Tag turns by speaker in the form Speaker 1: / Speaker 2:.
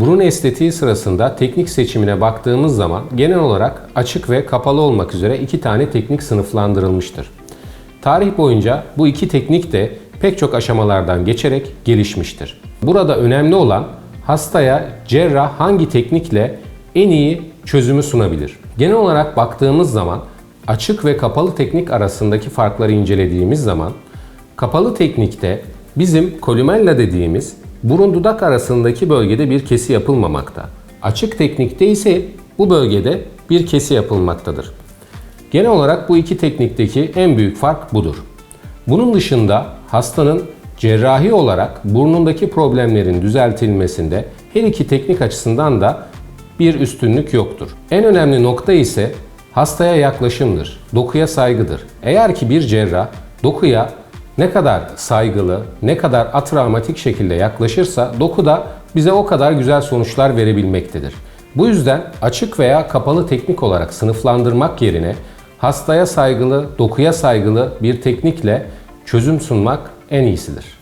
Speaker 1: Burun estetiği sırasında teknik seçimine baktığımız zaman genel olarak açık ve kapalı olmak üzere iki tane teknik sınıflandırılmıştır. Tarih boyunca bu iki teknik de pek çok aşamalardan geçerek gelişmiştir. Burada önemli olan hastaya cerrah hangi teknikle en iyi çözümü sunabilir. Genel olarak baktığımız zaman açık ve kapalı teknik arasındaki farkları incelediğimiz zaman kapalı teknikte bizim kolumella dediğimiz burun dudak arasındaki bölgede bir kesi yapılmamakta. Açık teknikte ise bu bölgede bir kesi yapılmaktadır. Genel olarak bu iki teknikteki en büyük fark budur. Bunun dışında hastanın cerrahi olarak burnundaki problemlerin düzeltilmesinde her iki teknik açısından da bir üstünlük yoktur. En önemli nokta ise hastaya yaklaşımdır, dokuya saygıdır. Eğer ki bir cerrah dokuya ne kadar saygılı, ne kadar atravmatik şekilde yaklaşırsa doku da bize o kadar güzel sonuçlar verebilmektedir. Bu yüzden açık veya kapalı teknik olarak sınıflandırmak yerine hastaya saygılı, dokuya saygılı bir teknikle çözüm sunmak en iyisidir.